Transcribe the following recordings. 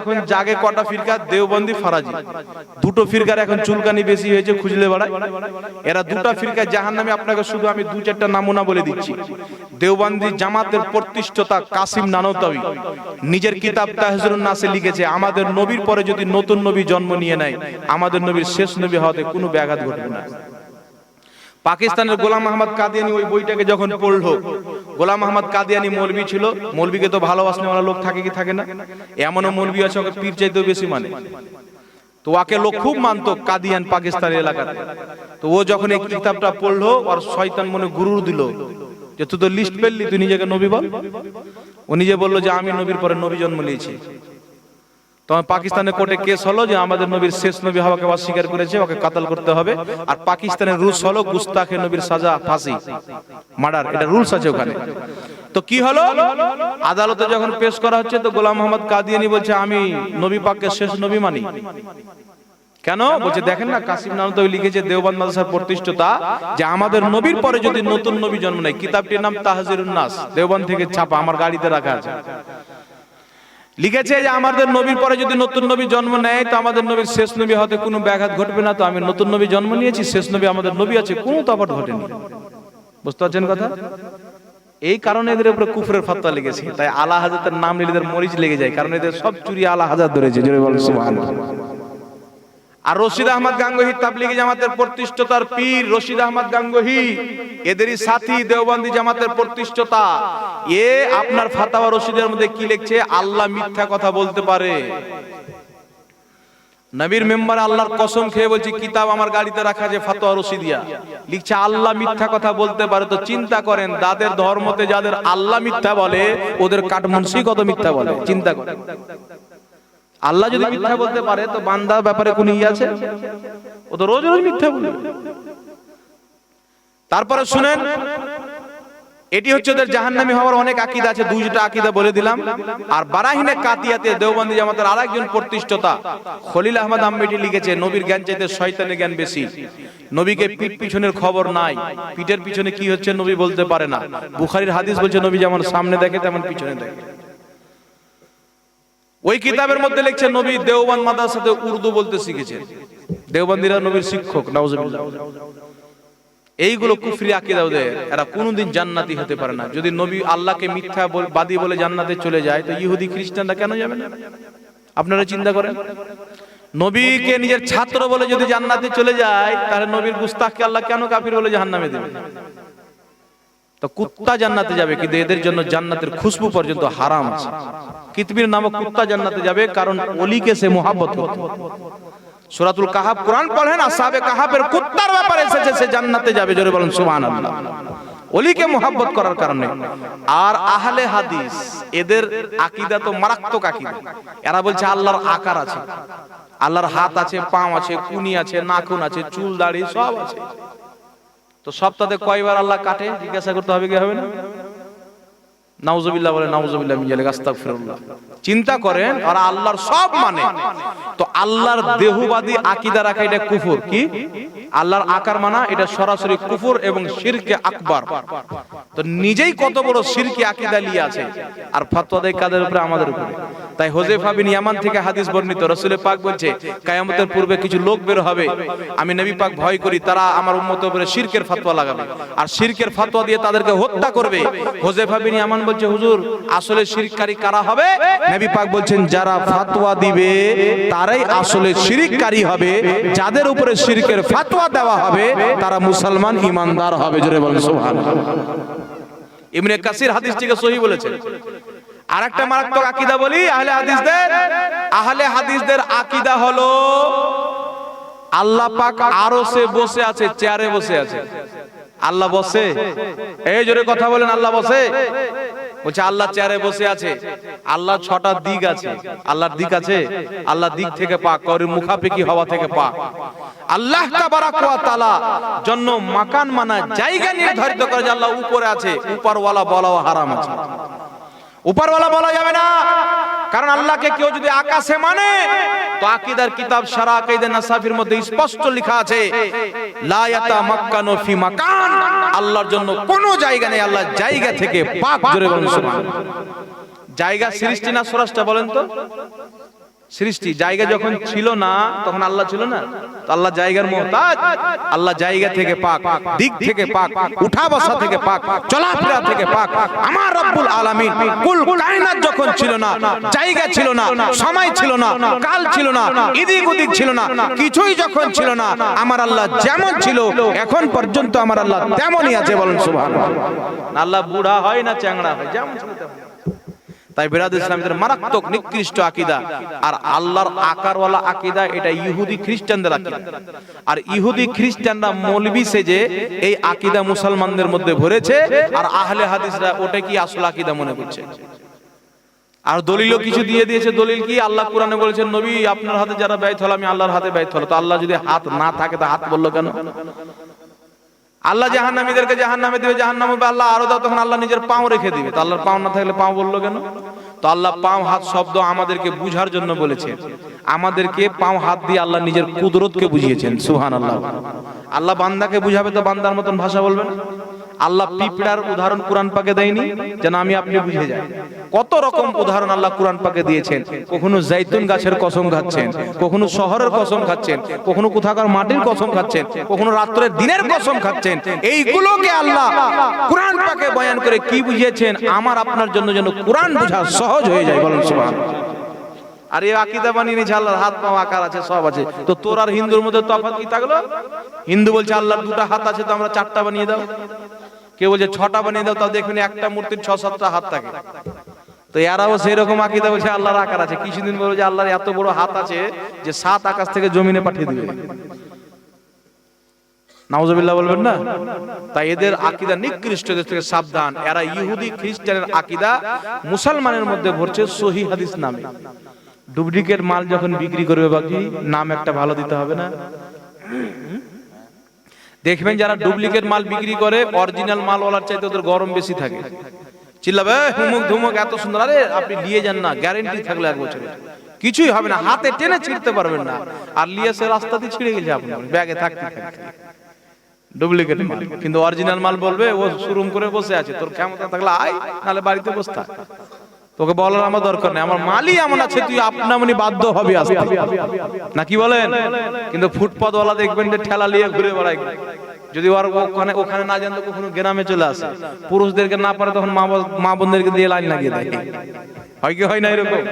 এখন জাগে কটা ফিরকা? দেওবন্দি, ফারাজি। দুটো ফিরকার এখন চুলকানি বেশি হয়েছে, খুঁজলে বেড়ায়। এরা দুটো ফিরকা জাহান নামে আপনাকে শুধু আমি দু চারটা নামুনা বলে দিচ্ছি। দেওবন্দি জামাতের প্রতিষ্ঠতা কাসিম নানতাবি। নিজের কিতাব তাহজরুন নাসে লিখেছে, আমাদের নবীর পরে যদি নতুন নবী জন্ম নিয়ে নেয়, আমাদের নবীর শেষ নবী হওয়াতে কোনো ব্যাঘাত ঘটবে না। পাকিস্তানের গোলাম আহমদ কাদিয়ানি ওই বইটাকে যখন পড়ল গোলাম আহমদ কাদিয়ানি মৌলবি ছিল। মৌলবিকে তো ভালোবাসনেওয়ালা লোক থাকে কি থাকে না? এমনও মৌলবি আছে ওকে পীর চাইতেও বেশি মানে। তো ওকে লোক খুব মানতো কাদিয়ান পাকিস্তানের এলাকাতে তো ও যখন এই কিতাবটা পড়ল আর শয়তান মনে গুরুর দিল যে তুই তো লিস্ট পেললি তুই নিজেকে নবী বল। ও নিজে বলল যে আমি নবীর পরে নবী জন্ম নিয়েছি। তখন পাকিস্তানের কোর্টে কেস হলো যে আমাদের নবীর শেষ নবী হওয়াকে অস্বীকার করেছে, ওকে কাতাল করতে হবে। আর পাকিস্তানের রুলস হলো গুস্তাখে নবীর সাজা, ফাঁসি, মার্ডার, এটা রুলস আছে ওখানে। তো কি হলো? আদালতে যখন পেশ করা হচ্ছে, তো গোলাম মোহাম্মদ কাদিয়ানি বলছে, আমি নবী পাককে শেষ নবী মানি। কেন? বলছে, দেখেন না, কাসিম নানতো লিখেছে দেওবান মাদ্রাসার প্রতিষ্ঠাতা, যে আমাদের নবীর পরে যদি নতুন নবী জন্ম নেয়, কিতাবটির নাম তাহজিরুন নাস দেওবান থেকে ছাপা, আমার গাড়িতে রাখা আছে। লিখেছে যে আমাদের নবীর পরে যদি নতুন নবী জন্ম নেয়, তো আমাদের নবীর শেষ নবী হতে কোনো ব্যাঘাত ঘটবে না। তো আমি নতুন নবী জন্ম নিয়েছি, শেষ নবী আমাদের নবী আছে, কোনো তফাৎ ঘটেনি। বুঝতে পারছেন কথা? এই কারণে এদের উপরে কুফরের ফতোয়া লেগেছে। তাই আলা হাজাতের নাম নিলে এদের মরিচ লেগে যায়, কারণ এদের সব চুরি আলা হাজার ধরেছে। জোরে আর রশিদ আহমদ গাঙ্গহি তাবলিগি জামাতের প্রতিষ্ঠাতার পীর রশিদ আহমদ গাঙ্গহি, এদেরই সাথী দেওবন্দি জামাতের প্রতিষ্ঠাতা। এ আপনার ফাতাওয়া রশিদের মধ্যে কি লিখছে? আল্লাহ মিথ্যা কথা বলতে পারে। নবীর মেম্বার আল্লাহর কসম খেয়ে বলছি, কিতাব আমার গাড়িতে রাখা আছে ফাতোয়া রশিদিয়া। লিখছে, আল্লাহ মিথ্যা কথা বলতে পারে তো চিন্তা করেন তাদের ধর্মতে যাদের আল্লাহ মিথ্যা বলে, ওদের কাঠমুন্সি কত মিথ্যা বলে। চিন্তা করেন। আল্লাহ যদি মিথ্যা বলতে পারে তো বান্দার ব্যাপারে কোন ইয়ে আছে? ও তো রোজ রোজ মিথ্যা বলবে তারপরে শুনেন এটি হচ্ছে ওদের জাহান্নামী হওয়ার অনেক আকীদা আছে দুইটা আকীদা বলে দিলাম। আর বারাহিনে কাতিয়াতে দেওবন্দি জামাতের আরেকজন প্রতিষ্ঠাতা খলিল আহমদ আম্বেটি লিখেছে নবীর জ্ঞান চাইতে শয়তানের জ্ঞান বেশি। নবীকে পিঠ পিছনের খবর নাই। পিঠের পিছনে কি হচ্ছে নবী বলতে পারে না। বুখারীর হাদিস বলছে নবী যেমন সামনে দেখে তেমন পিছনে দেখে। ওই কিতাবের মধ্যে লিখছে নবী দেওবান মাদার সাথে উর্দু বলতে শিখেছেন। দেওবন্দিরা নবীর শিক্ষক এইগুলো কুফরি আকিদা ওদের। এরা কোনোদিন জান্নাতি হতে পারে না। যদি নবী আল্লাহকে মিথ্যা বাদী বলে জান্নাতে চলে যায়, তো ইহুদি খ্রিস্টানরা কেন যাবে না? আপনারা চিন্তা করেন? নবীকে নিজের ছাত্র বলে যদি জান্নাতে চলে যায়, তাহলে নবীর গুস্তাখকে আল্লাহ কেন কাফির বলে জাহান্নামে দেবে কুত্তা জান্নাতে যাবে কিন্তু এদের জন্য জান্নাতের খুশবু পর্যন্ত হারাম আছে। কিতবির নামক কুত্তা জান্নাতে যাবে কারণ অলিকে সে মোহাব্বত সূরাতুল কাহাব কোরআন পড়েন, আসহাবে কাহাবের কুত্তার ব্যাপারে এসেছে, সে জান্নাতে যাবে, জোরে বলেন, সুবহানাল্লাহ। অলিকে মোহাব্বত করার কারণে। আর আহলে হাদিস, এদের আকীদা তো মারাত্মক আকীদা। এরা বলছে, আল্লাহর আকার আছে। আল্লাহর হাত আছে পাও আছে, কুনি আছে, নাখুন আছে, চুল দাড়ি সব আছে। তো সপ্তাহে কয়বার আল্লাহ কাটে? জিজ্ঞাসা করতে হবে কি হবে না? চিন্তা করেন আর আল্লাহর সব মানে। তো আল্লাহর দেহবাদী আকীদা রাখা এটা কুফর, কি? আল্লাহর আকার মানা, এটা সরাসরি কুফর এবং শিরকে আকবার। তো নিজেই কত বড় শিরকে আকীদা নিয়ে আছে। আর ফতোয়া দেয় কাদের উপরে? আমাদের উপরে। তাই হোজেফা বিন ইয়ামান থেকে হাদিস বর্ণিত, রাসূলের পাক বলছে, কিয়ামতের পূর্বে কিছু লোক বের হবে। আমি নবী পাক ভয় করি, তারা আমার উম্মতের উপরে শিরকের ফতোয়া লাগাবে। আর শিরকের ফতোয়া দিয়ে তাদেরকে হত্যা করবে। হোজেফা বিন ইয়ামান বলছে হুজুর আসলে শিরককারী কারা হবে? নবী পাক বলছেন যারা ফতোয়া দিবে তারাই আসলে শিরককারী হবে। যাদের উপরে শিরকের ফতোয়া দেওয়া হবে তারা মুসলমান ইমানদার হবে। জোরে বলেন সুবহানাল্লাহ। ইবনে কাসির হাদিসটিকে সহি বলেছেন। আর একটা মারাত্মক আকীদা বলি আহলে হাদিসদের। আহলে হাদিসদের আকীদা হলো আল্লাহ পাক আরও সে বসে আছে চেয়ারে বসে আছে। আল্লাহ বসে? এই জোরে কথা বলেন আল্লাহ বসে? বলছে আল্লাহ চেয়ারে বসে আছে। আল্লাহ ছটা দিক আছে। আল্লাহর দিক আছে। আল্লাহ দিক থেকে পাক করের মুখাপেকি হওয়া থেকে পা আল্লাহ তাআলা জন্য মাকান মানা জায়গা নির্ধারিত করে যে আল্লাহ উপরে আছে উপরওয়ালা বলাও হারাম আছে। উপরওয়ালা বলা যাবে না। কারণ আল্লাহকে কেউ যদি আকাশে মানে তো আকিদার কিতাব সারা আকিদা নাসাফির মধ্যে স্পষ্ট লেখা আছে, লা ইয়াতামাক্কানু ফি মাকান। আল্লাহর জন্য কোনো জায়গা নেই, আল্লাহ জায়গা থেকে পাক জোরে বলেন সুবহান জায়গা সৃষ্টি না স্বরাষ্ট্র বলেন তো? সৃষ্টি, জায়গা যখন ছিল না, তখন আল্লাহ ছিল না? আল্লাহ জায়গার মোহতাজ, আল্লাহ জায়গা থেকে পাক, দিক থেকে পাক, উঠা বসা থেকে পাক, চলাফেরা থেকে পাক। আমার রব্বুল আলামিন কুল কায়নাত যখন ছিল না, জায়গা ছিল না, সময় ছিল না, কাল ছিল না এদিক ওদিক ছিল না, কিছুই যখন ছিল না, আমার আল্লাহ যেমন ছিল, এখন পর্যন্ত আমার আল্লাহ তেমনই আছে বলেন সুবহানাল্লাহ। আল্লাহ বুড়া হয় না, চ্যাংড়া হয়, যেমন ছিল তেমন। তাই বেরাদ ইসলামদের মারাত্মক নিকৃষ্ট আকিদা। আর আল্লাহর আকারওয়ালা আকিদা, এটা ইহুদি খ্রিস্টানদের আকিদা। আর ইহুদি খ্রিস্টানরা মৌলবি সেজে এই আকিদা মুসলমানদের মধ্যে ভরেছে, আর আহলে হাদিসরা ওটা কি আসল আকিদা মনে করছে? আর দলিলও কিছু দিয়ে দিয়েছে, দলিল কি? আল্লাহ কোরআনে বলেছেন, নবী, আপনার হাতে যারা ব্যয় হলো, আমি আল্লাহর হাতে ব্যয় হলো। তো আল্লাহ যদি হাত না থাকে, তা হাত বলল কেন? আল্লাহ জাহান্নামীদেরকে জাহান্নামে দিবে, জাহান্নামে নামে আল্লাহ আরও দাও তখন আল্লাহ নিজের পাও রেখে দিবে। তো আল্লাহর পাও না থাকলে পাও বলল কেন? তো আল্লাহ পাও, হাত শব্দ আমাদেরকে বুঝার জন্য বলেছে। আমাদেরকে পাও, হাত দিয়ে আল্লাহ নিজের কুদরতকে বুঝিয়েছেন সুহান আল্লাহ আল্লাহ বান্দাকে বুঝাবে তো বান্দার মতন ভাষা বলবেন আল্লাহ পিঁপড়ার উদাহরণ কোরআন পাকে দেয়নি, যেন আমি আপনি বুঝে যাই। কত রকম উদাহরণ আল্লাহ কোরআন পাকে দিয়েছেন। কখনো জাইতুন গাছের কসম খাচ্ছেন, কখনো শহরের কসম খাচ্ছেন, কখনো কোথাকার মাটির কসম খাচ্ছেন, কখনো রাত্রের দিনের কসম খাচ্ছেন। এইগুলোকে আল্লাহ কোরআন পাকে বয়ান করে কি বুঝিয়েছেন? আমার আপনার জন্য যেন কোরআন বোঝা সহজ হয়ে যায়, বলেন সুবহানাল্লাহ। আর এই আকিদা বানিয়ে নিয়েছে আল্লাহর হাত পাও আকার আছে, সব আছে। তো তোর আর হিন্দুর মধ্যে তফাৎ কি থাকল? হিন্দু বলছে, আল্লাহর দুটো হাত আছে, তো আমরা চারটা বানিয়ে দাও। কেউ বলছে, ছটা বানিয়ে দাও, তাও দেখবেন একটা মূর্তির ছ, সাতটা হাত থাকে। তো এরাও সেই রকম আকিদা বলছে, আল্লাহর আকার আছে। কিছুদিন বলবে যে, আল্লাহর এত বড় হাত আছে যে, সাত আকাশ থেকে জমিনে পাঠিয়ে দিবে। নাউজুবিল্লাহ বলবেন না? তাই এদের আকিদা নিকৃষ্ট, এদের থেকে সাবধান। এরা ইহুদি, খ্রিস্টানের আকিদা মুসলমানের মধ্যে ভরছে সহি হাদিস নামে। ডুপ্লিকেট মাল যখন বিক্রি করবে বাকি, নাম একটা ভালো দিতে হবে না? দেখবেন যারা ডুপ্লিকেট মাল বিক্রি করে অরিজিনাল মাল ওলার চাইতে ওদের গরম বেশি থাকে। চিল্লাবে হুমুক ধুমুক এত সুন্দর আরে আপনি নিয়ে যান না গ্যারেন্টি থাকলে এক বছরের কিছুই হবে না হাতে টেনে ছিঁড়তে পারবেন না। আর লিয়ে সে রাস্তাতে ছিঁড়ে গেছে আপনার ব্যাগে থাকতে থাকতে। ডুপ্লিকেট মাল কিন্তু অরিজিনাল মাল বলবে ও শোরুম করে বসে আছে তোর ক্ষমতা থাকলে আয় নাহলে বাড়িতে বসে থাক। তোকে বলার আমার দরকার নেই। আমার মালই এমন আছে, তুই আপনামনি বাধ্য হবে আসতে না কি বলেন? কিন্তু ফুটপাথওয়ালা দেখবেন যে ঠেলা নিয়ে ঘুরে বেড়ায়। যদি ওর ওখানে ওখানে না জানতো কখনো গ্রামে চলে আসে। পুরুষদেরকে না পারে তখন মা মা বোনদেরকে দিয়ে লাইন লাগিয়ে দেয়। হয় কি হয় না এরকম?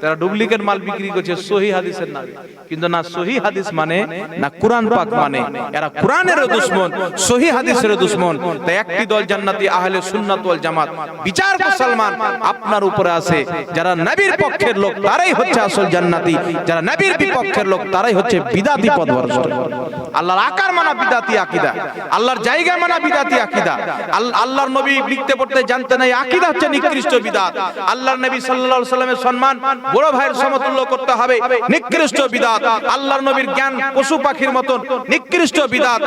তারা ডুপ্লিকেট মাল বিক্রি করছে, সহি হাদিসের নামে। কিন্তু না সহি হাদিস মানে না কোরআন পাক মানে। এরা কোরআনেরও দুশ্মন, সহি হাদিসেরও দুশ্মন। তাই একটি দল জান্নাতি, আহলে সুন্নাত ওয়াল জামাত। বিচার মুসলমান আপনার উপরে আছে। যারা নবীর পক্ষের লোক, তারাই হচ্ছে আসল জান্নাতি। যারা নবীর বিপক্ষের লোক, তারাই হচ্ছে বিদাতি পদভ্রষ্ট। আল্লাহর আকার মানা বিদাতি আকিদা। আল্লাহর জায়গা মানা বিদাতি আকিদা। আল্লাহর নবী লিখতে পড়তে জানতে নাই, আকিদা হচ্ছে নিকৃষ্ট বিদাত। আল্লাহর নবী আলাইহি সাল্লামের সম্মান বড় ভাইয়ের সমতুল্য করতে হবে। নিকৃষ্ট বিদাত নবীর জ্ঞান পশু পাখির মতন। নিকৃষ্ট বিদাত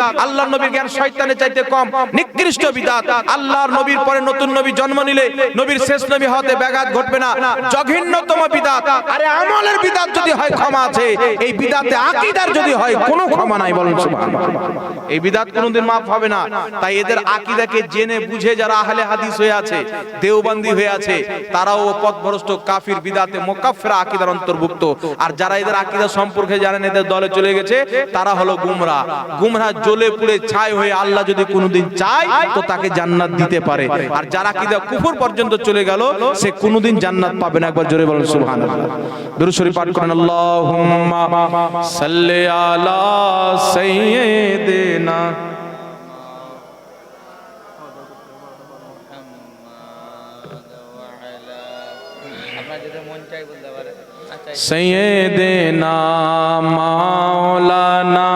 নবীর জ্ঞান শয়তানের চাইতে কম। নিকৃষ্ট বিদাত, আল্লাহর নবীর পরে নতুন নবী জন্ম নিলে নবীর শেষ নবী হতে ব্যাঘাত ঘটবে না। বিদাত, আরে আমলের বিদাত যদি হয় ক্ষমা আছে, এই বিদাতে আকীদার যদি হয় কোনো ক্ষমা নাই বলেন সুবহানাল্লাহ। এই বিদাত কোনোদিন মাফ হবে না। তাই এদের আকীদাকে জেনে বুঝে যারা আহলে হাদিস হয়ে আছে, দেওবন্দি হয়ে আছে, তারাও পথভ্রষ্ট কাফির বিদাতে মোকাফেরা আকীদার অন্তর্ভুক্ত। আর যারা এদের আকীদা সম্পর্কে জানেন, এদের দলে চলে গেছে, তারা হলো গুমরা। গুমরা জ্বলে পুড়ে ছাই হয়ে আল্লাহ যদি কোনোদিন চায়, তো তাকে জান্নাত দিতে পারে। আর যারা আকীদা কুফর পর্যন্ত চলে গেল, সে কোনোদিন জান্নাত পাবে না। একবার জোরে বলেন, সুবহানাল্লাহ। পাঠ করেন আলা سیدنا مولانا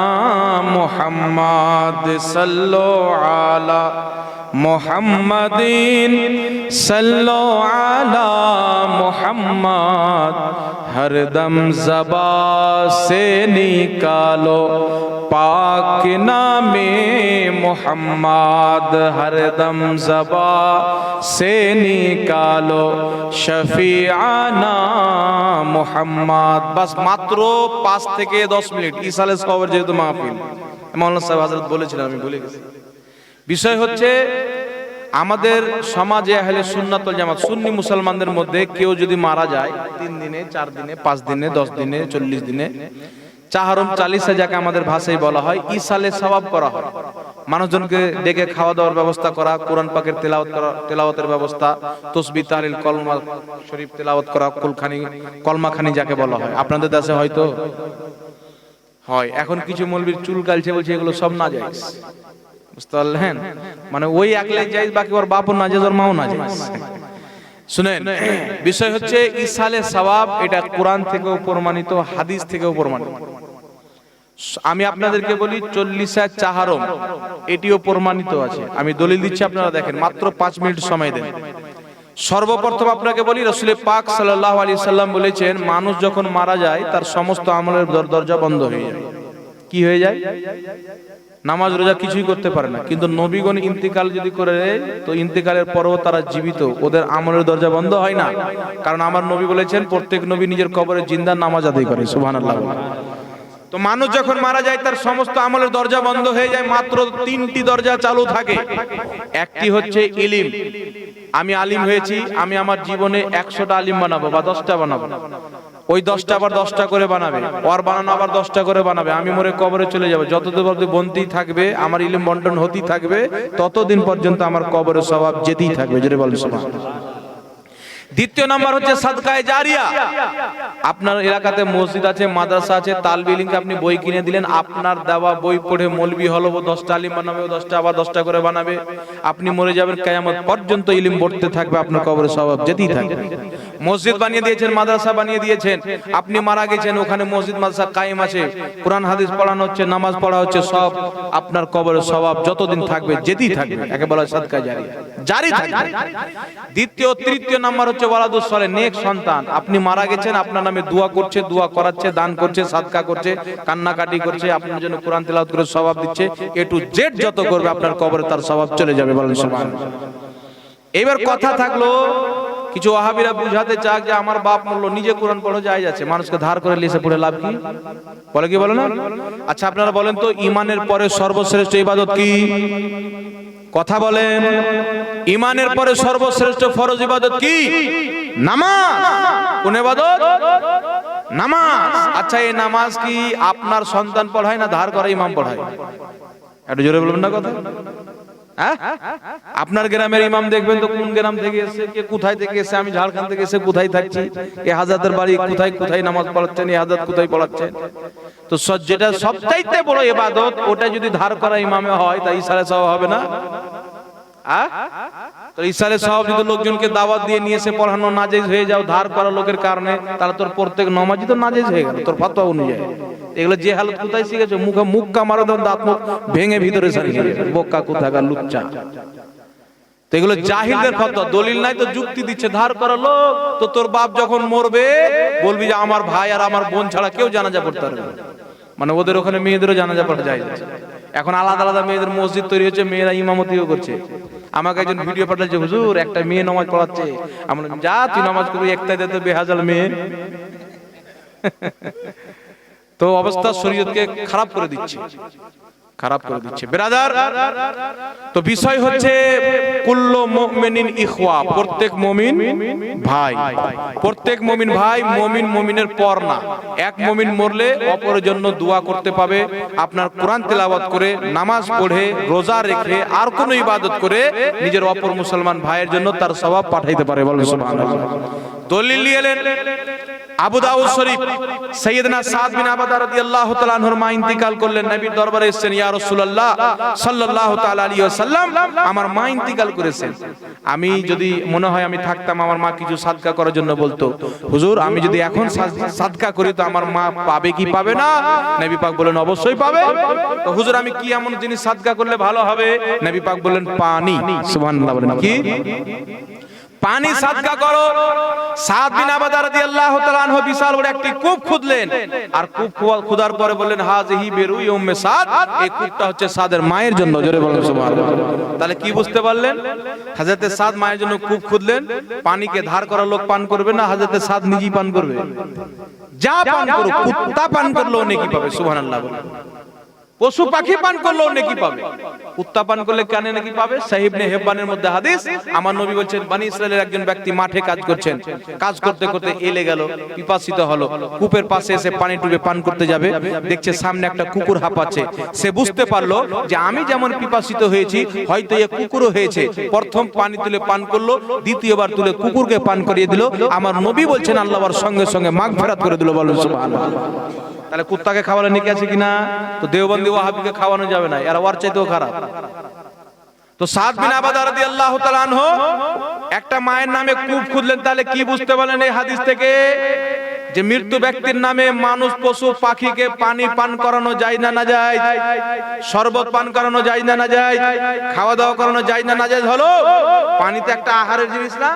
محمد صلو علی محمد صلو علی محمد ہر دم زبا سے نکالو پاک نام محمد ہر دم زبا سے نکالو شفیعانہ মোহাম্মদ বাস মাত্র পাঁচ থেকে দশ মিনিট। ইসালে খবর যেহেতু মাহফিল। মৌলানা সাহেব হাজরত বলেছিলেন, আমি ভুলে গেছি। বিষয় হচ্ছে আমাদের সমাজে আহলে সুন্নাতুল জামাত, সুন্নি মুসলমানদের মধ্যে কেউ যদি মারা যায়, তিন দিনে, চার দিনে, পাঁচ দিনে, দশ দিনে, চল্লিশ দিনে চাহারম চালিসা যাকে আমাদের ভাষায় বলা হয়, ইসালে সবাব করা হয়। মানুষজনকে ডেকে খাওয়া দাওয়ার ব্যবস্থা করা, কোরআন পাকের তেলাওয়াত করা, তেলাওয়াতের ব্যবস্থা, তসবি তালিল কলমা শরীফ তেলাওয়াত করা, কুলখানি, কলমাখানি যাকে বলা হয়। আপনাদের দেশে হয়তো হয়। এখন কিছু মৌলবীর চুল কালছে বলছে, এগুলো সব না যায় বুঝতে পারলেন মানে ওই একলাই যাই বাকি ওর বাপও না যায় ওর মাও না যায় শুনেন, বিষয় হচ্ছে ইসালে সওয়াব এটা কোরআন থেকেও প্রমাণিত, হাদিস থেকেও প্রমাণিত। আমি আপনাদেরকে বলি, চল্লিশা চাহারম, এটিও প্রমাণিত আছে। আমি দলিল দিচ্ছি, আপনারা দেখেন, মাত্র পাঁচ মিনিট সময় দেন। সর্বপ্রথম আপনাকে বলি রসুল পাক সাল্লাহ আলী সাল্লাম বলেছেন, মানুষ যখন মারা যায়, তার সমস্ত আমলের দর- দরজা বন্ধ হয়ে যায়। কি হয়ে যায়? নামাজ, রোজা কিছুই করতে পারে না। কিন্তু নবীগণ ইন্তিকাল যদি করে, তো ইন্তিকালের পরও তারা জীবিত। ওদের আমলের দরজা বন্ধ হয় না। কারণ আমার নবী বলেছেন, প্রত্যেক নবী নিজের কবরে জিন্দা নামাজ আদায় করে, সুবহানাল্লাহ। তো মানুষ যখন মারা যায়, তার সমস্ত আমলের দরজা বন্ধ হয়ে যায়, মাত্র তিনটি দরজা চালু থাকে। একটি হচ্ছে ইলিম। আমি আলিম হয়েছি, আমি আমার জীবনে একশোটা আলিম বানাবো বা দশটা বানাবো। ওই দশটা আবার দশটা করে বানাবে, ওর বানানো আবার দশটা করে বানাবে, আমি মরে কবরে চলে যাব। যতদিন বন্তি থাকবে, আমার ইলিম বন্টন হতেই থাকবে, ততদিন পর্যন্ত আমার কবরের স্বভাব যেতেই থাকবে। যেটা বলেন সবাই দ্বিতীয় নাম্বার হচ্ছে সাদকায়ে জারিয়া। আপনার এলাকাতে মসজিদ আছে, মাদ্রাসা আছে তালবিলিংকে আপনি বই কিনে দিলেন, আপনার দেওয়া বই পড়ে মলবি হলো, ও দশটা আলিম বানাবে দশটা আবার দশটা করে বানাবে। আপনি মরে যাবেন, কেয়ামত পর্যন্ত ইলিম পড়তে থাকবে, আপনার কবরের স্বভাব যেতেই থাকবে। মসজিদ বানিয়ে দিয়েছেন মাদ্রাসা বানিয়ে দিয়েছেন। আপনি মারা গেছেন ওখানে মসজিদ মাদ্রাসা কায়েম আছে। কোরআন হাদিস পড়ানো হচ্ছে নামাজ পড়া হচ্ছে সব আপনার কবরের স্বভাব যতদিন থাকবে যেতেই থাকবে একে বলা হয় সাদকা জারি জারি থাকবে। দ্বিতীয় তৃতীয় নাম্বার হচ্ছে ওয়ালাদুস সালে নেক সন্তান। আপনি মারা গেছেন আপনার নামে দোয়া করছে দোয়া করাচ্ছে দান করছে সাদকা করছে কান্নাকাটি করছে আপনার জন্য কোরআন তেলাওয়াত করে স্বভাব দিচ্ছে। এ টু জেড যত করবে আপনার কবরে তার স্বভাব চলে যাবে বলেন সুবহানাল্লাহ। এবার কথা থাকল কিছু ওয়াহাবিরা বুঝাতে চাক যে আমার বাপ মূল্য নিজে কোরআন পড়ে যায় যাচ্ছে, মানুষকে ধার করে লিসে পড়ে লাভ কি? বলে কি বলে না? আচ্ছা আপনারা বলেন তো, ইমানের পরে সর্বশ্রেষ্ঠ ইবাদত কি? কথা বলেন, ইমানের পরে সর্বশ্রেষ্ঠ ফরজ ইবাদত কি? নামাজ। কোন ইবাদত? নামাজ। আচ্ছা এই নামাজ কি আপনার সন্তান পড়ায় না ধার করা ইমাম পড়ায়? একটু জোরে বলবেন না কথা? আপনার গ্রামের ইমাম দেখবেন তো কোন গ্রাম থেকে এসে, কে কোথায় থেকে এসে, আমি ঝাড়খণ্ড থেকে এসে কোথায় থাকছি? এ হাজাতের বাড়ি কোথায় কোথায় নামাজ পড়াচ্ছেন, এ হাজাত কোথায় পড়াচ্ছেন? তো যেটা সবচাইতে বড় এবাদত ওটা যদি ধার করা ইমামে হয়, তা ইসারে সব হবে না? তো ইসারে সব যদি লোকজনকে দাওয়াত দিয়ে নিয়ে এসে পড়ানো নাজেজ হয়ে যাও, ধার করা লোকের কারণে, তাহলে তোর প্রত্যেক নমাজি তো নাজেজ হয়ে গেল, তোর ফাতোয়া অনুযায়ী। এগুলো যে হালত কোথায় শিখেছো? মুখে মুক্কা মারো তখন দাঁত মুখ ভেঙে ভিতরে সারি বোকা কোথাকার লুচ্চা। তো এগুলো জাহিলদের ফতোয়া দলিল নাই তো যুক্তি দিচ্ছে। ধার করা লোক। তো তোর বাপ যখন মরবে, বলবি যে আমার ভাই আর আমার বোন ছাড়া কেউ জানাজা পড়তে পারবে মানে ওদের ওখানে মেয়েদেরও জানাজা পড়া যায় এখন আলাদা আলাদা মেয়েদের মসজিদ তৈরি হচ্ছে, মেয়েরা ইমামতিও করছে। আমাকে একজন ভিডিও পাঠাচ্ছে, হুজুর, একটা মেয়ে নামাজ পড়াচ্ছে। আমরা যা, তুই নামাজ করবি, একটাই তো বেহাজাল মেয়ে। তো অবস্থা শরীয়তকে খারাপ করে দিচ্ছে। খারাপ করে দিচ্ছে। বেরাদার, তো বিষয় হচ্ছে কুল্লু মুমিনিন ইখওয়া, প্রত্যেক মুমিন ভাই। প্রত্যেক মুমিন ভাই মুমিন মুমিনের পর না। এক মুমিন মরলে অপরের জন্য দোয়া করতে পাবে, আপনার কোরআন তেলাওয়াত করে, নামাজ পড়ে, রোজা রেখে, আর কোনো ইবাদত করে নিজের অপর মুসলমান ভাইয়ের জন্য তার স্বভাব পাঠাইতে পারে বলেন সুবহানাল্লাহ। দলিল নিয়ে এলেন। আবু দাউদ শরীফ সাইয়েদনা সাদ বিন আবাদা রাদিয়াল্লাহু তাআলা আনহুর মা ইন্তিকাল করলেন। নবীর দরবারে এসেছেন, ইয়া রাসূলুল্লাহ সাল্লাল্লাহু তাআলা আলাইহি ওয়াসাল্লাম, আমার মা ইন্তিকাল করেছেন। আমি যদি মনে হয় আমি থাকতাম, আমার মা কিছু সাদকা করার জন্য বলতো। হুজুর, আমি যদি এখন সাদ- সাদকা করি তো আমার মা পাবে কি পাবে না? নবী পাক বলেন অবশ্যই পাবে। তো হুজুর, আমি কি এমন জিনিস সাদকা করলে ভালো হবে? নবী পাক বলেন পানি। সুবহানাল্লাহ বলেন, কি? পানি সাদকা করো। সাদ বিন আবাদা রাদিয়াল্লাহু তাআলা আনহু বিশাল বড় একটি কূপ খুদলেন আর কূপ খোদার পরে বললেন হাজিহি বেরুই উম্মে সাদ। এই কূপটা হচ্ছে সাদের মায়ের জন্য জোরে বলেন সুবহানাল্লাহ। তাহলে কি বুঝতে পারলেন? হযরতে সাদ মায়ের জন্য কূপ খুদলেন পানিকে ধার করা লোক পান করবে না হযরতে সাদ নিজেই পান করবে? যা পান করুক কুত্তা পান করলেও নেকি পাবে সুবহানাল্লাহ বলেন। পশু পাখি পান করলেও নেকি পাবে। কুত্তা পান করলে কেন নাকি পাবে? সাহিব নে হেব্বানের মধ্যে হাদিস, আমার নবী বলছেন, বানি ইসরায়েলের একজন ব্যক্তি মাঠে কাজ করছেন। কাজ করতে করতে এলে গেল, পিপাসিত হলো। কূপের পাশে এসে পানি টুবে পান করতে যাবে, দেখছে সামনে একটা কুকুর হাঁপাচ্ছে সে বুঝতে পারল যে আমি যেমন পিপাসিত হয়েছি, হয়তো এ কুকুরও হয়েছে। প্রথম পানি তুলে পান করল, দ্বিতীয়বার তুলে কুকুরকে পান করিয়ে দিল। আমার নবী বলছেন আল্লাহর সঙ্গে সঙ্গে মাগ ফেরাত করে দিল সুবহানাল্লাহ। তাহলে কুত্তাকে খাওয়ালে নাকি আছে কিনা? তো দেওবন্দি ওয়াহাবিকে খাওয়ানো যাবে না, এরা ওর চাইতেও খারাপ। তো সাদ বিন আবাদ রাদিয়াল্লাহু তাআলা আনহু একটা মায়ের নামে কূপ খুঁজলেন, তাহলে কি বুঝতে পারলেন এই হাদিস থেকে? যে মৃত্যু ব্যক্তির নামে মানুষ, পশু, পাখিকে পানি পান করানো যায় না না যায়? শরবত পান করানো যায় না না যায়? খাওয়া দাওয়া করানো যায় না না যায়? হলো, পানিতে একটা আহারের জিনিস না?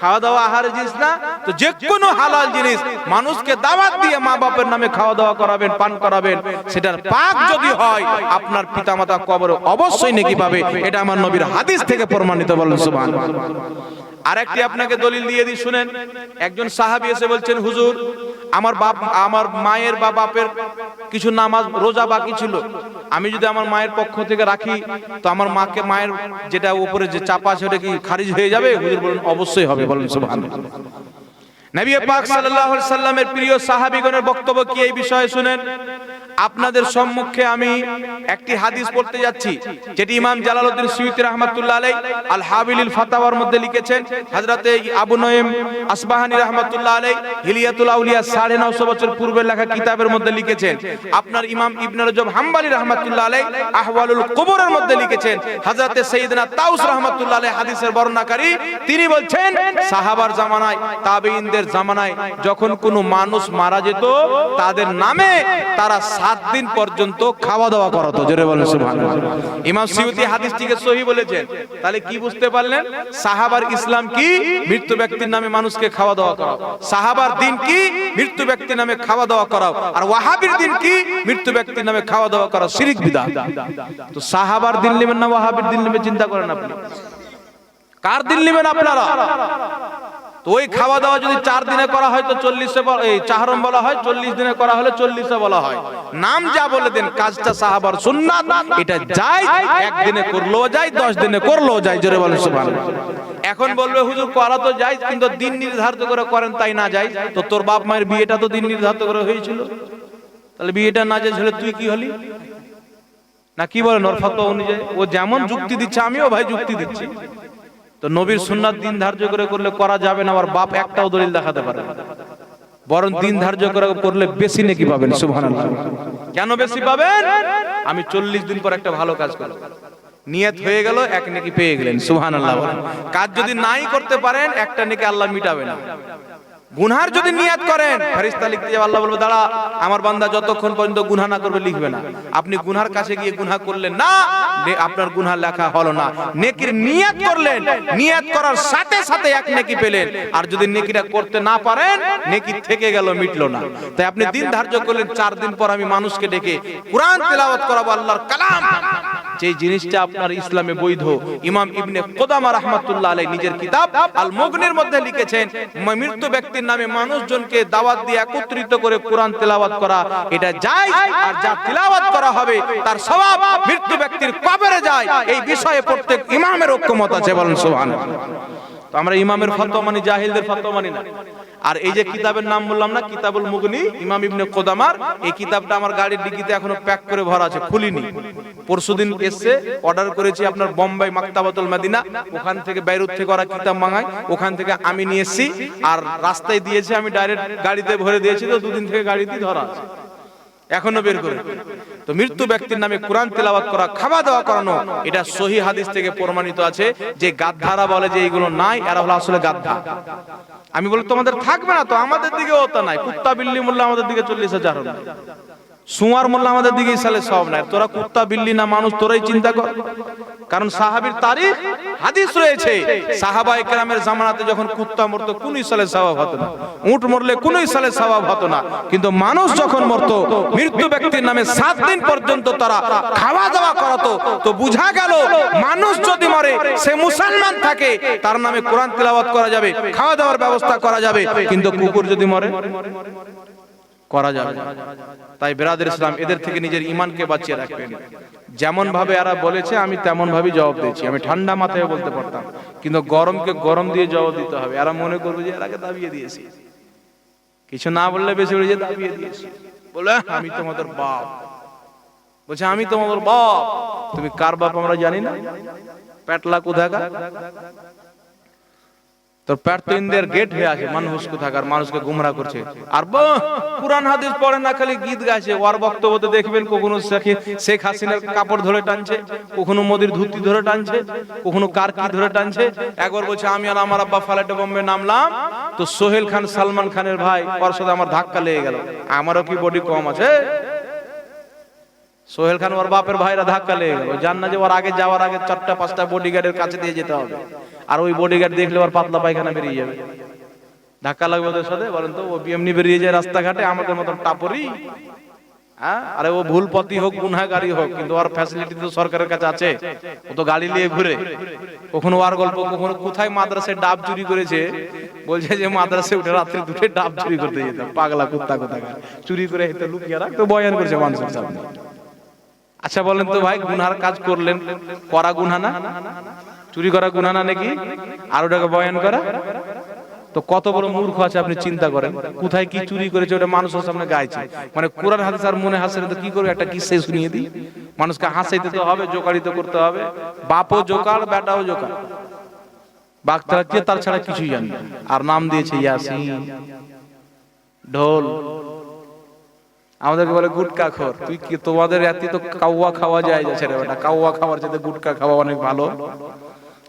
খাওয়া দাওয়া আহারের জিনিস না, তো যে কোনো হালাল জিনিস মানুষকে দাওয়াত দিয়ে মা বাপের নামে খাওয়া দাওয়া করাবেন, পান করাবেন, সেটার পাক যদি হয়, আপনার পিতামাতা কবর অবশ্যই নেকি পাবে, এটা আমার নবীর হাদিস থেকে প্রমাণিত বলেন সুবহানাল্লাহ আরেকটি আপনাকে দলিল দিয়ে দিই, শুনেন। একজন সাহাবী এসে বলছেন, হুজুর, আমার বাপ, আমার মায়ের বা বাপের কিছু নামাজ রোজা বাকি ছিল। আমি যদি আমার মায়ের পক্ষ থেকে রাখি, তো আমার মাকে, মায়ের যেটা উপরে যে চাপা আছে, ওটা কি খারিজ হয়ে যাবে? হুজুর বলেন অবশ্যই হবে। বলেন, সুবহানাল্লাহ। নবী পাক সাল্লাল্লাহু আলাইহি সাল্লামের প্রিয় সাহাবীগণের বক্তব্য কি এই বিষয়ে শুনেন? আপনাদের সম্মুখে আমি একটি হাদিস পড়তে যাচ্ছি যেটি ইমাম জালালউদ্দিন সুয়ুতি রাহমাতুল্লাহ আলাইহি আল হাবিলিল ফাতাওয়ার মধ্যে লিখেছেন হযরতে আবু নঈম আসবাহানী রাহমাতুল্লাহ আলাইহি হিলিয়াতুল আউলিয়া 950 বছর পূর্বে লেখা কিতাবের মধ্যে লিখেছেন। আপনার ইমাম ইবনে রজব হাম্বলি রাহমাতুল্লাহ আলাইহি আহওয়ালুল কুবুরের মধ্যে লিখেছেন হযরতে সাইয়েদনা তাউস রাহমাতুল্লাহ আলাইহি হাদিসের বর্ণনাকারী তিনি বলছেন সাহাবার জামানায় তাবেঈনদের জামানায় যখন কোনো মানুষ মারা যেত তাদের নামে তারা সাত দিন পর্যন্ত খাওয়া দাওয়া করাতো জোরে বলেন সুবহানাল্লাহ। ইমাম সিউতি হাদিসটিকে সহি বলেছেন। তাহলে কি বুঝতে পারলেন? সাহাবার ইসলাম কি? মৃত্যু ব্যক্তির নামে মানুষকে খাওয়া দাওয়া করাও। সাহাবার দিন কি? মৃত্যু ব্যক্তির নামে খাওয়া দাওয়া করাও। আর ওয়াহাবির দিন কি? মৃত্যু ব্যক্তির নামে খাওয়া দাওয়া করা শিরিক বিদআত তো সাহাবার দিন নেবেন না ওয়াহাবির দিন নেবেন? চিন্তা করেন আপনি। কার দিন নেবেন আপনারা? তো ওই খাওয়া দাওয়া যদি চার দিনে করা হয় তো চল্লিশে বলা- এই চাহরম বলা হয়, চল্লিশ দিনে করা হলে চল্লিশে বলা হয়। নাম যা বলে দেন, কাজটা সাহাবার সুন্নাত, এটা যায় একদিনে করলেও যায় দশ দিনে করলেও যায় জোরে বলেন সুবহানাল্লাহ। এখন বলবে, হুজুর, করা তো যায় কিন্তু দিন নির্ধারিত করে করেন তাই না যায় তো তোর বাপ মায়ের বিয়েটা তো দিন নির্ধারিত করে হয়েছিল। তাহলে বিয়েটা না হলে তুই কি হলি? না কি বলেন, ওর অনুযায়ী? ও যেমন যুক্তি দিচ্ছে, আমিও ভাই যুক্তি দিচ্ছি। তো নবীর সুন্নাত দিন ধার্য করে করলে করা যাবে না আমার বাপ একটাও দলিল দেখাতে পারে বরং দিন ধার্য করে করলে বেশি নাকি পাবেন, সুবহানাল্লাহ। কেন বেশি পাবেন? আমি চল্লিশ দিন পর একটা ভালো কাজ করব নিয়ত হয়ে গেল, এক নাকি পেয়ে গেলেন, সুবহানাল্লাহ। কাজ যদি নাই করতে পারেন, একটা নাকি আল্লাহ মিটাবে না। গুনহার যদি নিয়াত করেন ফেরেশতা লিখতে যাবে আল্লাহ বলবে দাঁড়া আমার বান্দা যতক্ষণ পর্যন্ত গুনহা না করবে লিখবে না। আপনি গুনহার কাছে গিয়ে গুনহা করলেন না আপনার গুনহা লেখা হলো না। নেকির নিয়াত করলেন নিয়াত করার সাথে সাথে এক নেকি পেলেন। আর যদি নেকিটা করতে না পারেন নেকি থেকে গেল মিটলো না। তাই আপনি দিন ধার্য করলেন চার দিন পর আমি মানুষকে ডেকে কোরআন তেলাওয়াত করাবো আল্লাহর কালাম। যে জিনিসটা আপনার ইসলামে বৈধ, ইমাম ইবনে কোদামা রহমাতুল্লাহ আলাই নিজের কিতাব আল মুগনির মধ্যে লিখেছেন, মৃত মৃত্যু ব্যক্তির নামে মানুষজনকে দাওয়াত দিয়ে একত্রিত করে কোরআন তেলাওয়াত করা, এটা যায় আর যা তেলাওয়াত করা হবে তার স্বভাব মৃত্যু ব্যক্তির কবরে যায়। এই বিষয়ে প্রত্যেক ইমামের ঐক্যমত আছে, বলেন সুবহানাল্লাহ। আমরা ইমামের ফতোয়া মানি জাহিলদের ফতোয়া মানি না। আর এই যে কিতাবের নাম বললাম না কিতাবুল মুগনি ইমাম ইবনে কোদামার এই কিতাবটা আমার গাড়ির ডিগিতে এখনও প্যাক করে ভরা আছে খুলিনি। পরশুদিন এসে অর্ডার করেছি আপনার বোম্বাই মাক্তাবাতুল মদিনা ওখান থেকে বাইরুত থেকে ওরা কিতাব মাঙায় ওখান থেকে আমি নিয়ে এসেছি আর রাস্তায় দিয়েছি আমি ডাইরেক্ট গাড়িতে ভরে দিয়েছি তো দুদিন থেকে গাড়িতে ধরা আছে। এখনও বের করে। তো মৃত্যু ব্যক্তির নামে কোরআন তেলাওয়াত করা, খাওয়া দাওয়া করানো, এটা সহি হাদিস থেকে প্রমাণিত আছে যে গাদ্ধারা বলে যে এইগুলো নাই, এরা হলো আসলে গাদ্ধা আমি বলি, তোমাদের থাকবে না তো, আমাদের দিকে ওটা নাই। কুত্তা বিল্লি মোল্লা আমাদের দিকে চল্লিশ হাজার সুয়ার মোল্লা আমাদের দিকে সালে সব নাই। তোরা কুত্তা, বিল্লি না মানুষ, তোরাই চিন্তা কর। কারণ সাহাবীর তারিখ হাদিস রয়েছে। সাহাবা একরামের জামানাতে যখন কুত্তা মরতো, কোন সালে সওয়াব হতো না? উট মরলে কোন সালে সওয়াব হতো না? কিন্তু মানুষ যখন মরতো, মৃত্যু ব্যক্তির নামে সাত দিন পর্যন্ত তারা খাওয়া দাওয়া করাতো। তো বুঝা গেল, মানুষ যদি মরে, সে মুসলমান থাকে, তার নামে কোরআন তিলাওয়াত করা যাবে খাওয়া দাওয়ার ব্যবস্থা করা যাবে। কিন্তু কুকুর যদি মরে? করা যাবে তাই বেরাদের ইসলাম এদের থেকে নিজের ইমানকে বাঁচিয়ে রাখবেন। যেমন ভাবে এরা বলেছে, আমি তেমন ভাবে জবাব দিয়েছি। আমি ঠান্ডা মাথায় বলতে পারতাম, কিন্তু গরমকে গরম দিয়ে জবাব দিতে হবে। এরা মনে করবে যে, এর আগে দাবিয়ে দিয়েছি। কিছু না বললে বেশি বলে যে দাবিয়ে দিয়েছি। বলে, আমি তোমাদের বাপ। বলছে, আমি তোমাদের বাপ। তুমি কার বাপ আমরা জানি না? প্যাটলা কোথাকার তো গেট হয়ে আছে মানুষ কোথাকার মানুষকে গুমরা করছে। আর কুরআন হাদিস পড়ে না খালি গীত গাইছে। ওর দেখবেন কখনো শেখ- হাসিনার কাপড় ধরে টানছে কখনো মোদির ধুতি ধরে টানছে কখনো কার কি ধরে টানছে। একবার বলছে আমি আর আমার আব্বা বোম্বে নামলাম তো সোহেল খান সালমান খানের ভাই ওর সাথে আমার ধাক্কা লেগে গেল। আমারও কি বডি কম আছে? সোহেল খান ওর বাপের ভাইরা ধাক্কা লেগে গেল। জান না যে ওর আগে যাওয়ার আগে চারটা পাঁচটা বডিগার্ডের কাছে দিয়ে যেতে হবে। আর ওই বডিগার্ড দেখলে ওর পাতলা পায়খানা বেরিয়ে যাবে। ধাক্কা লাগবে ওদের সাথে, বলেন তো, ও এমনি বেরিয়ে যায় রাস্তাঘাটে, আমাদের মতন টাপরি হ্যাঁ? আরে ও ভুল পথই হোক গুনাহগারি হোক, কিন্তু ওর ফ্যাসিলিটি তো সরকারের কাছে আছে। ও তো গাড়ি নিয়ে ঘুরে। কখনো আর গল্প, কখনো কোথায় মাদ্রাসায় ডাব চুরি করেছে, বলছে যে মাদ্রাসায় উঠে রাত্রে দুটো ডাব চুরি করতে যেতাম পাগলা কুত্তা কোথাকার। চুরি করে হেতে লুকিয়ে রাখতো বয়ান করছে মানুষের সামনে। আচ্ছা বলেন তো ভাই, গুনহার কাজ করলেন, করা গুনহা না? চুরি করা গুনহা না নাকি? আর ওটাকে বয়ান করা? তো কত বড় মূর্খ আছে আপনি চিন্তা করেন। কোথায় কি চুরি করেছে ওটা মানুষের সামনে গাইছে। মানে কোরআন হাদিস আর মনে হাসে তো কি করবে? একটা কিসে শুনিয়ে দিই। মানুষকে হাসাইতে তো হবে, জোকারিত করতে হবে। বাপও জোকার, বেটাও জোকার। বাগতারা কে তার ছাড়া কিছুই জানে আর নাম দিয়েছে ইয়াসিন। ঢোল। আমাদেরকে বলে গুটকা খোর। তুই কি তোমাদের এতি তো কাউয়া খাওয়া যায় যাচ্ছে রে বেটা কাউয়া খাওয়ার চাইতে গুটকা খাওয়া অনেক ভালো।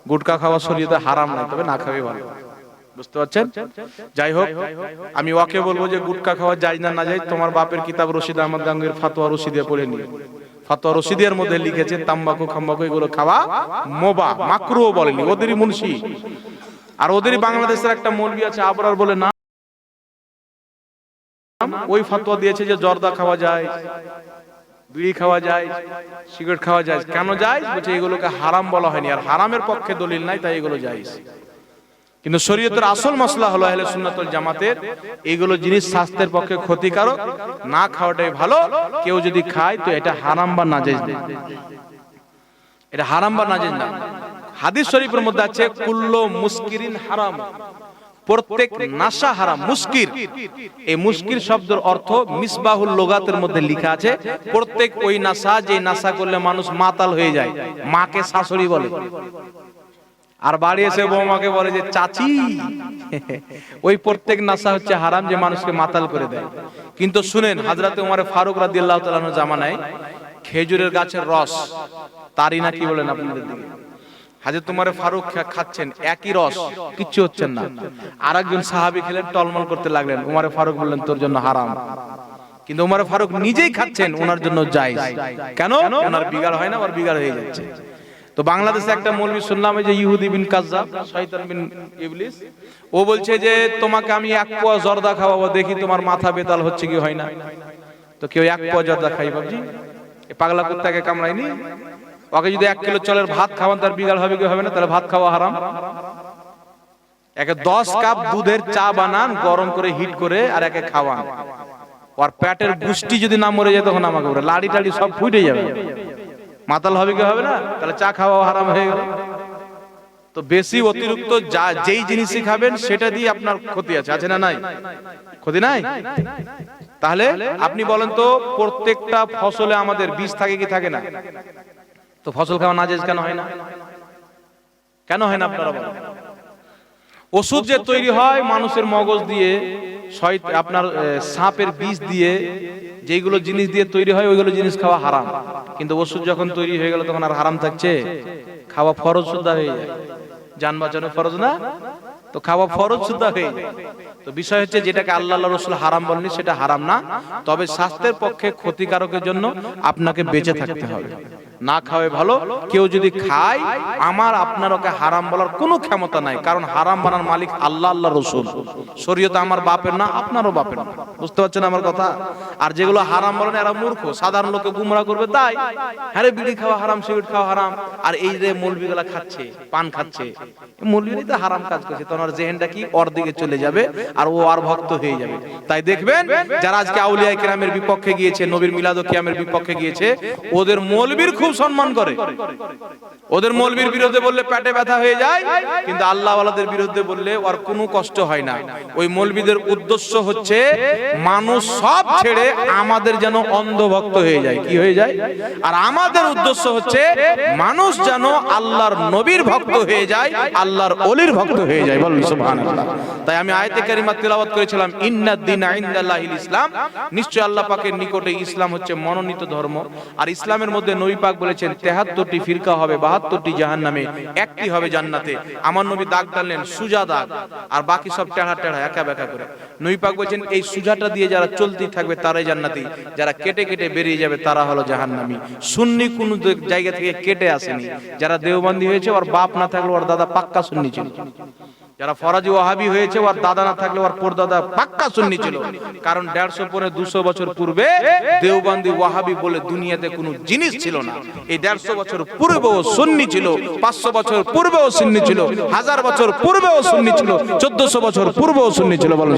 গুটকা খাওয়া শরীরে হারাম নাই তবে না খাওয়াই ভালো বুঝতে পারছেন? যাই হোক, আমি ওকে বলব যে গুটকা খাওয়া যায় না না যায়, তোমার বাপের কিতাব রশিদ আহমদ গাঙ্গের ফাতোয়া রশিদে পড়ে নিয়ে ফাতোয়া রশিদের মধ্যে লিখেছে, তাম্বাকু, খাম্বাকু, এগুলো খাওয়া মোবা মাকরুও বলেনি, ওদেরই মুন্সি। আর ওদেরই বাংলাদেশের একটা মৌলবি আছে, আবরার বলে না ওই ফতোয়া দিয়েছে যে জর্দা খাওয়া যায়। বিড়ি খাওয়া যায়, সিগারেট খাওয়া যায়। কেন যায়? বলছে, এগুলোকে হারাম বলা হয়নি। আর হারামের পক্ষে দলিল নাই, তাই এগুলো যায় কিন্তু শরীয়তের আসল মশলা হলো আহলে সুন্নাতুল জামাতের, এগুলো জিনিস স্বাস্থ্যের পক্ষে ক্ষতিকারক, না খাওয়াটাই ভালো। কেউ যদি খায়, তো এটা হারাম বা নাজেজ এটা হারাম বা নাজেজ না। হাদিস শরীফের মধ্যে আছে, কুল্লো মুস্কিরিন হারাম। প্রত্যেক নাশা হারাম মুস্কির এই মুস্কির শব্দের অর্থ মিসবাহুল লোগাতের মধ্যে লেখা আছে, প্রত্যেক ওই নাশা যে নাশা করলে মানুষ মাতাল হয়ে যায়, মাকে শাশুড়ি বলে। আর বাড়ি এসে বৌমাকে বলে যে, চাচি। ওই প্রত্যেক নাশা হচ্ছে হারাম যে মানুষকে মাতাল করে দেয়। কিন্তু শুনেন হাজরাতে উমারে ফারুক রাদিয়াল্লাহু তাআলা জামানায় খেজুরের গাছের রস, তারই না কি বলেন আপনাদের দিকে? হাজরত তোমারে ফারুক খাচ্ছেন, একই রস, কিচ্ছু হচ্ছেন না। আর একজন সাহাবি খেলেন, টলমল করতে লাগলেন, উমারে ফারুক বললেন, তোর জন্য হারাম। কিন্তু উমারে ফারুক নিজেই খাচ্ছেন ওনার জন্য যাই কেন? ওনার বিগাড় হয় না ওর বিগাড় হয়ে যাচ্ছে। তো বাংলাদেশে একটা মৌলবি শুনলাম যে ইহুদি বিন কাজ্জাব, শয়তান বিন ইবলিস, ও বলছে যে, তোমাকে আমি এক পোয়া জর্দা খাওয়াবো, দেখি তোমার মাথা বেতাল হচ্ছে কি হয় না। তো কেউ এক পোয়া জর্দা খাই ভাবছি পাগলা কুত্তাকে কামড়ায়নি? ওকে যদি এক কিলো চলের ভাত খাওয়ান, তার বিগাল হবে কি হবে না? তাহলে ভাত খাওয়া হারাম। একে দশ কাপ দুধের চা বানান, গরম করে হিট করে, আর একে খাওয়ান। ওর পেটের গুষ্টি যদি না মরে যায়, তখন আমাকে বলে, লাড়ি টাড়ি সব ফুটে যাবে। মাতাল হবে কি হবে না? তাহলে চা খাওয়া হারাম হয়ে গেল। তো বেশি অতিরিক্ত যা, যেই জিনিসই খাবেন, সেটা দিয়ে আপনার ক্ষতি আছে। আছে না নাই? ক্ষতি নাই? তাহলে আপনি বলেন তো, প্রত্যেকটা ফসলে আমাদের বীজ থাকে কি থাকে না? তো ফসল খাওয়া নাজেজ কেন হয় না? কেন হয় না আপনারা বলেন? ওষুধ যে তৈরি হয় মানুষের মগজ দিয়ে আপনার সাপের বিষ দিয়ে যেগুলো জিনিস দিয়ে তৈরি হয়, ওইগুলো জিনিস খাওয়া হারাম। কিন্তু ওষুধ যখন তৈরি হয়ে গেল, তখন আর হারাম থাকছে? খাওয়া ফরজ সুদ্ধা হয়ে যায়। যান বাঁচানো ফরজ না? তো খাওয়া ফরজ সুদ্ধা হয়ে যায়। তো বিষয় হচ্ছে যেটাকে আল্লাহ রসুল হারাম বলেনি সেটা হারাম না। তবে স্বাস্থ্যের পক্ষে ক্ষতিকারকের জন্য আপনাকে বেঁচে থাকতে হবে। না খাওয়াই ভালো কেউ যদি খায় আমার আপনার ওকে হারাম বলার কোনো ক্ষমতা নাই কারণ হারাম বানার মালিক আল্লাহ আল্লাহ রসুল। শরীয়ত আমার বাপের না আপনারও বাপের না। বুঝতে পারছেন আমার কথা? আর যেগুলো হারাম বলেন এরা মূর্খ। সাধারণ লোকে গুমরা করবে তাই। হ্যাঁ বিড়ি খাওয়া হারাম সিগারেট খাওয়া হারাম। আর এই যে মৌলবিগুলা খাচ্ছে পান খাচ্ছে মৌলবি তো হারাম কাজ করছে। তোমার জেহেনটা কি ওর দিকে চলে যাবে আর ও আর ভক্ত হয়ে যাবে। তাই দেখবেন যারা আজকে আউলিয়া কিরামের বিপক্ষে গিয়েছে নবীর মিলাদ কিয়ামের বিপক্ষে গিয়েছে ওদের মৌলবীর খুব সম্মান করে। ওদের মৌলবীর বিরুদ্ধে বললে পেটে ব্যথা হয়ে যায়, কিন্তু আল্লাহ ওয়ালাদের বিরুদ্ধে বললে ওর কোনো কষ্ট হয় না। ওই মৌলবীদের উদ্দেশ্য হচ্ছে, মানুষ সব ছেড়ে আমাদের যেন অন্ধভক্ত হয়ে যায়। কি হয়ে যায়? আর আমাদের উদ্দেশ্য হচ্ছে, মানুষ যেন আল্লাহর নবীর ভক্ত হয়ে যায়, আল্লাহর অলির ভক্ত হয়ে যায়। বলুন, সুবহানাল্লাহ। তাই আমি আয়াতে কারিমা তেলাওয়াত করেছিলাম ইন্নাদ দিন ইনদাল্লাহিল ইসলাম। নিশ্চয় আল্লাহ পাকের নিকটে ইসলাম হচ্ছে মনোনীত ধর্ম। আর ইসলামের মধ্যে নবী পাক বলেছেন, তেহাত্তরটি ফিরকা হবে, বাহাত্তরটি জাহান নামে একটি হবে জান্নাতে। আমার নবী দাগ টানলেন, সুজা দাগ, আর বাকি সব টেढ़া টেढ़া একা বেকা করে। নবী পাক বলছেন, এই সুজাটা দিয়ে যারা চলতে থাকবে, তারাই জান্নাতি। যারা কেটে কেটে বেরিয়ে যাবে, তারা হলো জাহান্নামী। সুন্নি কোন জায়গা থেকে কেটে আসেনি। যারা দেওবন্দি হয়েছে, ওর বাপ না থাকলে ওর দাদা পাক্কা সুন্নি ছিল। যারা ফরাজি ওয়াহাবি হয়েছে, ওর দাদা না থাকলে ওর পরদাদা পাক্কা সুন্নি ছিল। কারণ দেড়শো পরে দুশো বছর পূর্বে দেওবন্দি ওয়াহাবি বলে দুনিয়াতে কোনো জিনিস ছিল না। এই দেড়শো বছর পূর্বেও সুন্নি ছিল, পাঁচশো বছর পূর্বেও সুন্নি ছিল, হাজার বছর পূর্বেও সুন্নি ছিল, চোদ্দশো বছর পূর্বেও সুন্নি ছিল বলেন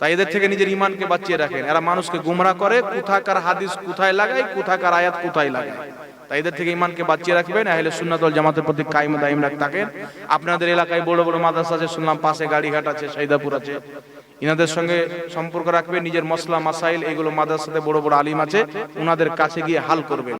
তাই এদের থেকে নিজের ইমানকে বাঁচিয়ে রাখেন। এরা মানুষকে গুমরা করে, কোথাকার হাদিস কোথায় লাগায়, কোথাকার আয়াত কোথায় লাগায়। তাই এদের থেকে ইমানকে বাঁচিয়ে রাখবেন, আহলে সুন্নাতল জামাতের প্রতি কায়েম দাইম রাখ থাকেন। আপনাদের এলাকায় বড় বড় মাদ্রাসা আছে, শুনলাম পাশে গাড়িঘাট আছে, সাইদাপুর আছে। ইনাদের সঙ্গে সম্পর্ক রাখবেন, নিজের মশলা মাসাইল, এগুলো মাদ্রাসাতে বড় বড় আলিম আছে ওনাদের কাছে গিয়ে হাল করবেন।